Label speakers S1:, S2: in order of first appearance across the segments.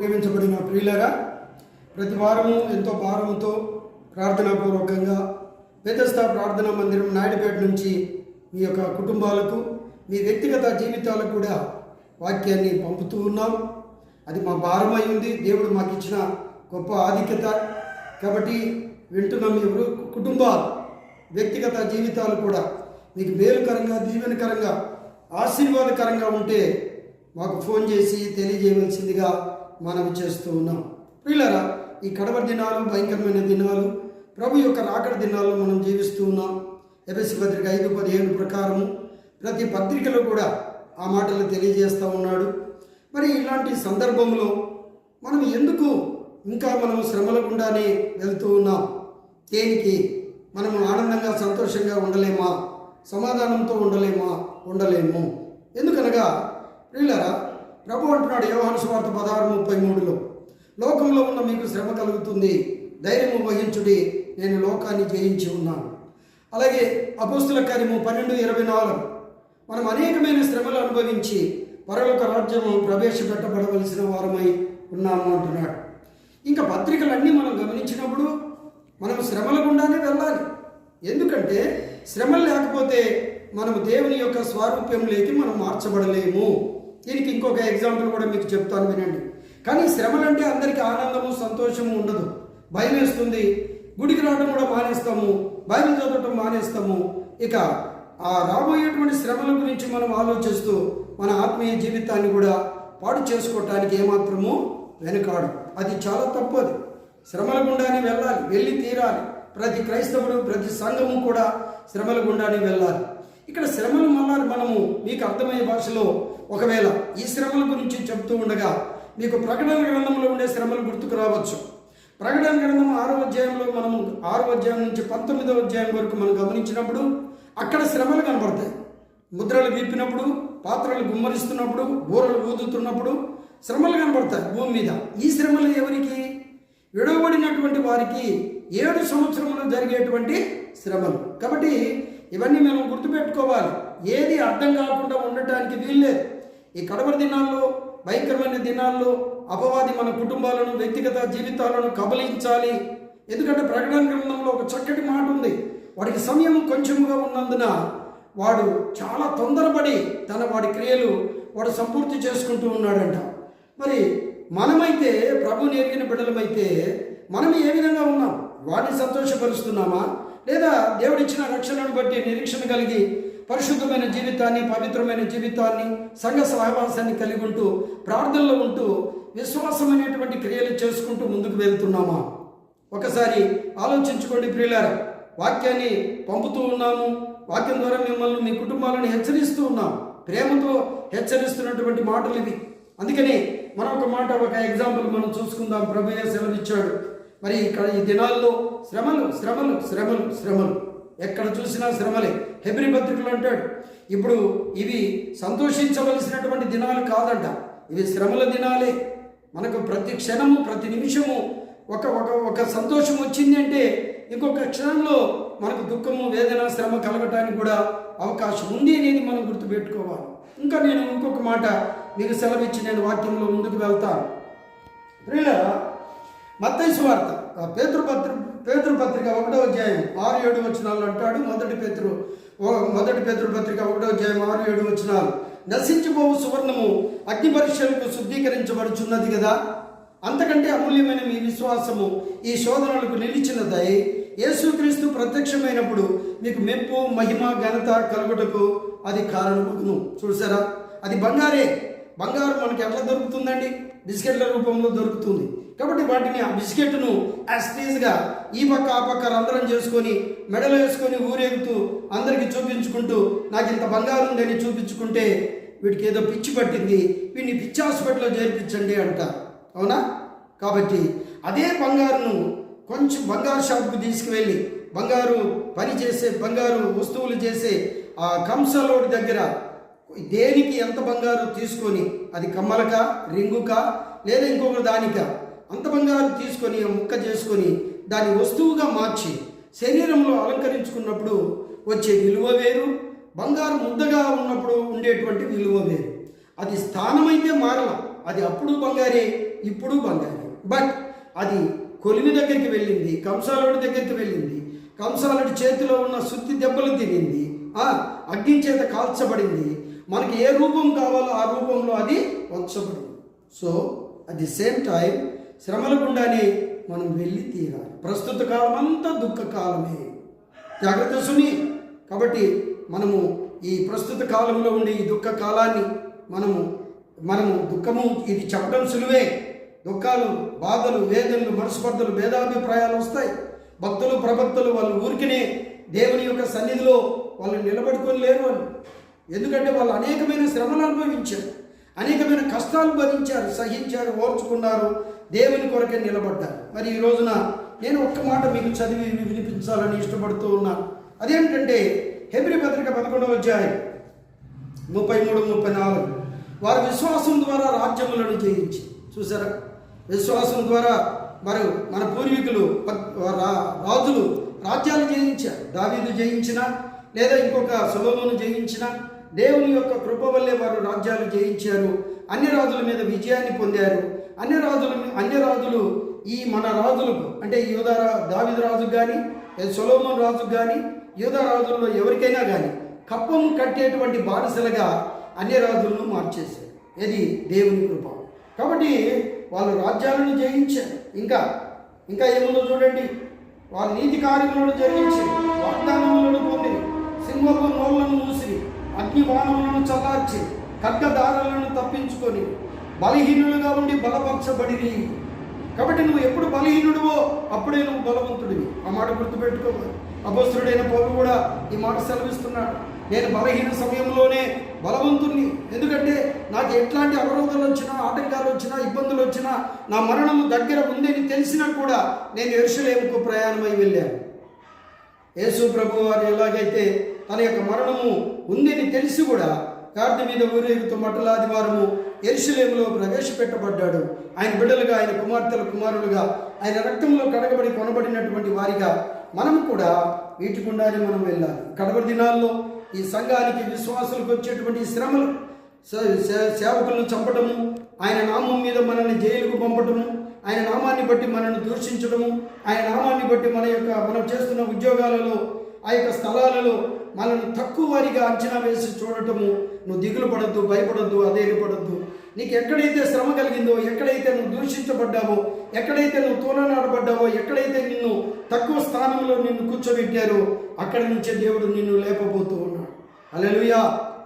S1: ప్రేమించబడిన ప్రియులరా ప్రతి వారము ఎంతో భారముతో ప్రార్థనాపూర్వకంగా వేదస్థ ప్రార్థనా మందిరం నాయుడుపేట నుంచి మీ యొక్క కుటుంబాలకు మీ వ్యక్తిగత జీవితాలకు కూడా వాక్యాన్ని పంపుతూ ఉన్నాం. అది మా భారమై ఉంది. దేవుడు మాకు ఇచ్చిన గొప్ప ఆధిక్యత. కాబట్టి వింటున్న మీ కుటుంబాలు వ్యక్తిగత జీవితాలు కూడా మీకు మేలుకరంగా దీవెనకరంగా ఆశీర్వాదకరంగా ఉంటే మాకు ఫోన్ చేసి తెలియజేయవలసిందిగా మనవి చేస్తూ ఉన్నాం. ప్రియులరా ఈ కడవ దినాలు భయంకరమైన దినాలు ప్రభు యొక్క రాకడ దినాల్లో మనం జీవిస్తూ ఉన్నాం. ఎబెసి పత్రిక ఐదు పదిహేను ప్రకారము ప్రతి పత్రికలో కూడా ఆ మాటలు తెలియజేస్తూ ఉన్నాడు. మరి ఇలాంటి సందర్భంలో మనం ఎందుకు ఇంకా మనం శ్రమల గుండానే వెళ్తూ ఉన్నాం? దేనికి? మనము ఆనందంగా సంతోషంగా ఉండలేమా? సమాధానంతో ఉండలేమా? ఉండలేము. ఎందుకనగా వీళ్ళరా ప్రభు అంటున్నాడు యోహాను సువార్త పదహారు ముప్పై మూడులో. లోకంలో ఉన్న మీకు శ్రమ కలుగుతుంది ధైర్యము వహించుడి నేను లోకాన్ని జయించి ఉన్నాను. అలాగే అపోస్తుల కార్యము పన్నెండు ఇరవై నాలుగు. మనం అనేకమైన శ్రమలు అనుభవించి పరలోక రాజ్యము ప్రవేశపెట్టబడవలసిన వారమై ఉన్నాము అంటున్నాడు. ఇంకా పత్రికలన్నీ మనం గమనించినప్పుడు మనం శ్రమల గుండానే వెళ్ళాలి. ఎందుకంటే శ్రమలు లేకపోతే మనము దేవుని యొక్క స్వారూప్యంలోకి మనం మార్చబడలేము. దీనికి ఇంకొక ఎగ్జాంపుల్ కూడా మీకు చెప్తాను వినండి. కానీ శ్రమలు అంటే అందరికీ ఆనందము సంతోషము ఉండదు. భయం వేస్తుంది. గుడికి రావడం కూడా మానేస్తాము. బైబిల్ చదవటం మానేస్తాము. ఇక ఆ రాబోయేటువంటి శ్రమల గురించి మనం ఆలోచిస్తూ మన ఆత్మీయ జీవితాన్ని కూడా పాడు చేసుకోవటానికి ఏమాత్రము వెనుకాడు. అది చాలా తప్పదు. శ్రమల గుండానే వెళ్ళాలి. వెళ్ళి తీరాలి. ప్రతి క్రైస్తవుడు ప్రతి సంఘము కూడా శ్రమల గుండానే వెళ్ళాలి. ఇక్కడ శ్రమలు మళ్ళా మనము మీకు అర్థమయ్యే భాషలో ఒకవేళ ఈ శ్రమల గురించి చెప్తూ ఉండగా మీకు ప్రకటన గ్రంథంలో ఉండే శ్రమలు గుర్తుకు రావచ్చు. ప్రకటన గ్రంథం ఆరో అధ్యాయంలో మనము ఆరో అధ్యాయం నుంచి పంతొమ్మిదవ అధ్యాయం వరకు మనం గమనించినప్పుడు అక్కడ శ్రమలు కనబడతాయి. ముద్రలు గీపినప్పుడు పాత్రలు గుమ్మరిస్తున్నప్పుడు బూరలు ఊదుతున్నప్పుడు శ్రమలు కనబడతాయి భూమి మీద. ఈ శ్రమలు ఎవరికి? విడవబడినటువంటి వారికి ఏడు సంవత్సరములు జరిగేటువంటి శ్రమలు. కాబట్టి ఇవన్నీ మనం గుర్తుపెట్టుకోవాలి. ఏది అర్థం కాకుండా ఉండటానికి వీల్లేదు. ఈ కడవరి దినాల్లో భయంకరమైన దినాల్లో అపవాది మన కుటుంబాలను వ్యక్తిగత జీవితాలను కబలించాలి. ఎందుకంటే ప్రకటన గ్రంథంలో ఒక చక్కటి మాట ఉంది. వాడికి సమయం కొంచెముగా ఉన్నందున వాడు చాలా తొందరపడి తన వాడి క్రియలు వాడు సంపూర్తి చేసుకుంటూ ఉన్నాడంట. మరి మనమైతే ప్రభు నేర్గిన బిడ్డలమైతే మనం ఏ విధంగా ఉన్నాం? వాడిని సంతోషపరుస్తున్నామా? లేదా దేవుడిచ్చిన రక్షణను బట్టి నిరీక్షణ కలిగి పరిశుద్ధమైన జీవితాన్ని పవిత్రమైన జీవితాన్ని సంఘ సహవాసాన్ని కలిగి ఉంటూ ప్రార్థనలో ఉంటూ విశ్వాసమైనటువంటి క్రియలు చేసుకుంటూ ముందుకు వెళ్తున్నామా? ఒకసారి ఆలోచించుకోండి ప్రియులారా. వాక్యాన్ని పంపుతూ ఉన్నాము. వాక్యం ద్వారా మిమ్మల్ని మీ కుటుంబాలను హెచ్చరిస్తూ ఉన్నాం. ప్రేమతో హెచ్చరిస్తున్నటువంటి మాటలు ఇవి. అందుకని మనం ఒక మాట ఒక ఎగ్జాంపుల్ మనం చూసుకుందాం. ప్రభుయే సెలవిచ్చాడు మరి ఇక్కడ ఈ దినాల్లో శ్రమలు శ్రమలు శ్రమలు శ్రమలు. ఎక్కడ చూసినా శ్రమలే. హెబ్రి పత్రికలు అంటాడు ఇప్పుడు ఇవి సంతోషించవలసినటువంటి దినాలు కాదంట. ఇవి శ్రమల దినాలే. మనకు ప్రతి క్షణము ప్రతి నిమిషము ఒక ఒక ఒక సంతోషం వచ్చింది అంటే ఇంకొక క్షణంలో మనకు దుఃఖము వేదన శ్రమ కలగటానికి కూడా అవకాశం ఉంది అనేది మనం గుర్తుపెట్టుకోవాలి. ఇంకా నేను ఇంకొక మాట మీకు సెలవిచ్చి నేను వాక్యంలో ముందుకు వెళ్తాను. ప్రియుల మత్తైసు వార్త ఆ పత్ర పేతృ పత్రిక ఒకటో అధ్యాయం ఆరు ఏడు వచనాలు అంటాడు. మొదటి పేతృ మొదటి పేతృ పత్రిక ఒకటో అధ్యాయం ఆరు ఏడు వచనాలు. నశించిపోవు సువర్ణము అగ్ని పరీక్షలకు శుద్ధీకరించబడుచున్నది కదా? అంతకంటే అమూల్యమైన మీ విశ్వాసము ఈ శోధనలకు నిలిచినదై యేసుక్రీస్తు ప్రత్యక్షమైనప్పుడు మీకు మెప్పు మహిమ ఘనత కలుగుటకు అది కారణమగును. చూసారా అది బంగారే. బంగారు మనకి ఎట్లా దొరుకుతుందండి? బిస్కెట్ల రూపంలో దొరుకుతుంది. కాబట్టి వాటిని ఆ బిస్కెట్ను యాస్టీజ్గా ఈ పక్క ఆ పక్క రంధ్రం చేసుకొని మెడలో వేసుకొని ఊరేగుతూ అందరికీ చూపించుకుంటూ నాకు ఇంత బంగారం ఉందని చూపించుకుంటే వీటికి ఏదో పిచ్చి పట్టింది వీడిని పిచ్చి హాస్పిటల్లో చేర్పించండి అంట. అవునా? కాబట్టి అదే బంగారును కొంచెం బంగారు షాప్కు తీసుకువెళ్ళి బంగారు పని చేసే బంగారు వస్తువులు చేసే ఆ కంసలోడి దగ్గర దేనికి ఎంత బంగారు తీసుకొని అది కమ్మలక రింగుక లేదా ఇంకొక దానిక? అంత బంగారం తీసుకొని ముక్క చేసుకొని దాని వస్తువుగా మార్చి శరీరంలో అలంకరించుకున్నప్పుడు వచ్చే విలువ వేరు బంగారం ముద్దగా ఉన్నప్పుడు ఉండేటువంటి విలువ వేరు. అది స్థానమైతే మారల అది అప్పుడు బంగారే ఇప్పుడు బంగారే. బట్ అది కొలిమి దగ్గరికి వెళ్ళింది కంసాలుడి దగ్గరికి వెళ్ళింది కంసాలుడి చేతిలో ఉన్న సుత్తి దెబ్బలు తినింది అగ్ని చేత కాల్చబడింది. మనకి ఏ రూపం కావాలో ఆ రూపంలో అది వంచబడింది. So at the same time శ్రమల గుండానే మనం వెళ్ళి తీరాలి. ప్రస్తుత కాలం అంతా దుఃఖ కాలమే. జాగ్రత్త సుని. కాబట్టి మనము ఈ ప్రస్తుత కాలంలో ఉండే ఈ దుఃఖ కాలాన్ని మనము మనము దుఃఖము ఇది చెప్పడం సులువే. దుఃఖాలు బాధలు వేదనలు మనస్పర్ధలు భేదాభిప్రాయాలు వస్తాయి. భక్తులు ప్రభక్తులు వాళ్ళు ఊరికినే దేవుని యొక్క సన్నిధిలో వాళ్ళు నిలబడుకొని లేరు వాళ్ళు. ఎందుకంటే వాళ్ళు అనేకమైన శ్రమలు అనుభవించారు. అనేకమైన కష్టాలు భరించారు సహించారు ఓర్చుకున్నారు. దేవుని కొరకే నిలబడ్డారు. మరి ఈ రోజున నేను ఒక్క మాట మీకు చదివి వినిపించాలని ఇష్టపడుతూ ఉన్నాను అదేంటంటే హెబ్రి పత్రిక పదకొండవ అధ్యాయం ముప్పై మూడు ముప్పై నాలుగు. వారి విశ్వాసం ద్వారా రాజ్యములను జయించి చూసారా? విశ్వాసం ద్వారా మరి మన పూర్వీకులు రా- రాజులు రాజ్యాలు జయించారు. దావీదు జయించిన లేదా ఇంకొక సులభమును జయించిన దేవుని యొక్క కృప వల్లే వారు రాజ్యాలు జయించారు. అన్ని రాజుల మీద విజయాన్ని పొందారు. అన్ని రాజులు అన్ని రాజులు ఈ మన రాజులకు అంటే యోధా దావిద రాజుకు కానీ సొలోమన్ రాజుకు కానీ యోధా రాజుల్లో ఎవరికైనా కానీ కప్పం కట్టేటువంటి బానిసలుగా అన్ని రాజులను మార్చేశారు. ఇది దేవుని కృప. కాబట్టి వాళ్ళు రాజ్యాలను జయించారు. ఇంకా ఇంకా ఏముందో చూడండి. వాళ్ళ నీతి కార్యములను జరిగించి వాగ్దానములను పొంది సింహపు నోళ్ళను మూసి అగ్ని బాణములను చల్లార్చి ఖడ్గదారులను తప్పించుకొని బలహీనులుగా ఉండి బలపరచబడిరి. కాబట్టి నువ్వు ఎప్పుడు బలహీనుడువో అప్పుడే నువ్వు బలవంతుడివి. ఆ మాట గుర్తుపెట్టుకో అపస్తుడైన పౌరు కూడా ఈ మాట సెలవిస్తున్నాడు. నేను బలహీన సమయంలోనే బలవంతుణ్ణి. ఎందుకంటే నాకు ఎట్లాంటి అవరోధాలు వచ్చినా ఆటంకాలు వచ్చినా ఇబ్బందులు వచ్చినా నా మరణము దగ్గర ఉందని తెలిసినా కూడా నేను ఎరుసలేముకు ప్రయాణమై వెళ్ళాను. యేసు ప్రభు వారు ఎలాగైతే తన యొక్క మరణము ఉందని తెలిసి కూడా కార్తి మీద ఊరేగుతూ మట్టలాది వారము ఎరుసలేములో ప్రవేశపెట్టబడ్డాడు. ఆయన బిడ్డలుగా ఆయన కుమార్తెల కుమారులుగా ఆయన రక్తంలో కడగబడి కొనబడినటువంటి వారిగా మనం కూడా వీటి గుండానే మనం వెళ్ళాలి. కడవరి దినాల్లో ఈ సంఘానికి విశ్వాసులకు వచ్చేటువంటి శ్రమలు సే- సేవకులను చంపటము ఆయన నామం మీద మనల్ని జైలుకు పంపటము ఆయన నామాన్ని బట్టి మనల్ని దూషించడము ఆయన నామాన్ని బట్టి మన యొక్క మనం చేస్తున్న ఉద్యోగాలలో ఆ యొక్క స్థలాలలో మనల్ని తక్కువ వారిగా అంచనా వేసి చూడటము నువ్వు దిగులు పడద్దు భయపడద్దు అధైర్యపడద్దు. నీకు ఎక్కడైతే శ్రమ కలిగిందో ఎక్కడైతే నువ్వు దూషించబడ్డావో ఎక్కడైతే నువ్వు తూలనాడబడ్డావో ఎక్కడైతే నిన్ను తక్కువ స్థానంలో నిన్ను కూర్చోబెట్టారో అక్కడి నుంచే దేవుడు నిన్ను లేపబోతూ ఉన్నాడు. అలెలుయా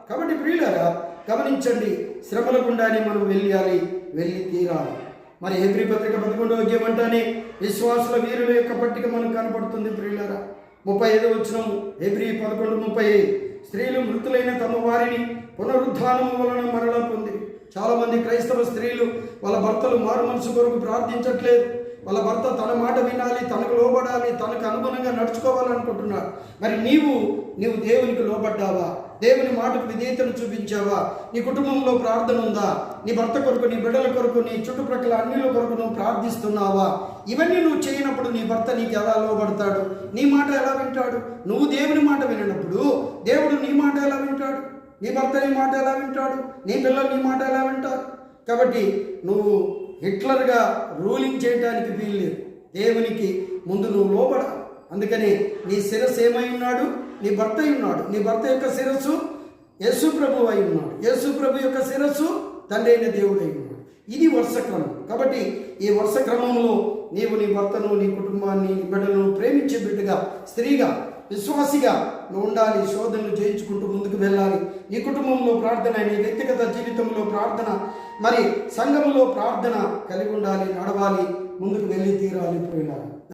S1: కాబట్టి ప్రియులారా గమనించండి శ్రమల గుండానే మనం వెళ్ళాలి వెళ్ళి తీరాలి. మరి హెబ్రి పత్రిక పదకొండవ గేమంటానే విశ్వాసుల వీరుల యొక్క పట్టిక మనకు కనపడుతుంది ప్రియులారా. ముప్పై ఐదు వచ్చినాం హెబ్రి పదకొండు ముప్పై ఐదు స్త్రీలు మృతులైన తమ వారిని పునరుద్ధానము వలన మరలా పొంది చాలామంది క్రైస్తవ స్త్రీలు వాళ్ళ భర్తలు మారు మనసు కొరకు ప్రార్థించట్లేదు. వాళ్ళ భర్త తన మాట వినాలి తనకు లోబడాలి తనకు అనుగుణంగా నడుచుకోవాలనుకుంటున్నారు మరి నీవు నీవు దేవునికి లోబడ్డావా? దేవుని మాటకు విధేయతను చూపించావా? నీ కుటుంబంలో ప్రార్థన ఉందా? నీ భర్త కొరకు నీ బిడ్డల కొరకు నీ చుట్టుప్రక్కల అన్నిల కొరకు నువ్వు ప్రార్థిస్తున్నావా? ఇవన్నీ నువ్వు చేయనప్పుడు నీ భర్త నీకు ఎలా లోబడతాడు? నీ మాట ఎలా వింటాడు? నువ్వు దేవుని మాట వినప్పుడు దేవుడు నీ మాట ఎలా వింటాడు? నీ భర్త నీ మాట ఎలా వింటాడు? నీ పిల్లలు నీ మాట ఎలా వింటారు? కాబట్టి నువ్వు హిట్లర్గా రూలింగ్ చేయడానికి వీల్లేదు. దేవునికి ముందు నువ్వు లోబడాలి. అందుకని నీ శిరస్సు ఏమై ఉన్నాడు? నీ భర్త అయి ఉన్నాడు. నీ భర్త యొక్క శిరస్సు యేసు ప్రభు అయి ఉన్నాడు. యేసు ప్రభు యొక్క శిరస్సు తండ్రి అయిన దేవుడు అయి ఉన్నాడు. ఇది వరుస క్రమం. కాబట్టి ఈ వరుస క్రమంలో నీవు నీ భర్తను నీ కుటుంబాన్ని నీ బిడ్డలను ప్రేమించే బిడ్డగా స్త్రీగా విశ్వాసిగా నువ్వు ఉండాలి శోధనలు చేయించుకుంటూ ముందుకు వెళ్ళాలి. నీ కుటుంబంలో ప్రార్థన నీ వ్యక్తిగత జీవితంలో ప్రార్థన మరి సంఘంలో ప్రార్థన కలిగి ఉండాలి నడవాలి ముందుకు వెళ్ళి తీరాలి పోయినారు.